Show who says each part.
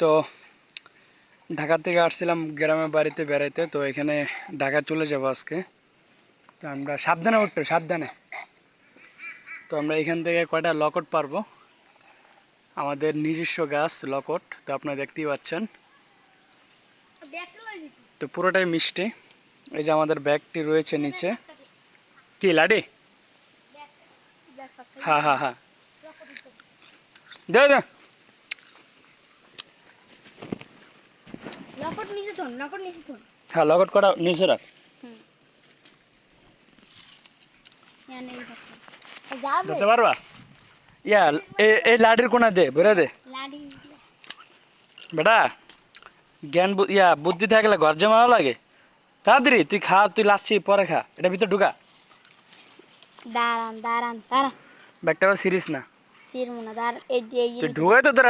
Speaker 1: তো ঢাকা থেকে আসছিলাম গ্রামের বাড়িতে বেড়াইতে, তো এখানে ঢাকা চলে যাব আজকে। তো আমরা সাবধানে উঠতো, সাবধানে। তো আমরা এখান থেকে কয়টা লকট পারব? আমাদের নিজস্ব গাছ লকট, তো আপনারা দেখতেই পাচ্ছেন। তো পুরোটাই মিষ্টি। এই যে আমাদের ব্যাগটি রয়েছে নিচে। কি লাডি হ্যাঁ হ্যাঁ হ্যাঁ। দে।
Speaker 2: নিচে নিচে
Speaker 1: হ্যাঁ লগট করা নিচে রাখ।
Speaker 2: হ্যাঁ
Speaker 1: ধরতে পারবা? ইয়া এই লাডির কোনা দে বেরো দে। বেটা জ্ঞান ইয়া বুদ্ধি থাকলে ঘর জমা লাগে। তাড়াতাড়ি তুই খা তুই লাচ্ছি পরে খা এটা ভিতরে ঢুকা।
Speaker 2: দাঁড়ান দাঁড়ান দাঁড়ান।
Speaker 1: ব্যাগটা আবার না।
Speaker 2: সিরমুনা দাঁড়ান এই যে এই
Speaker 1: তুই ঢুকে তো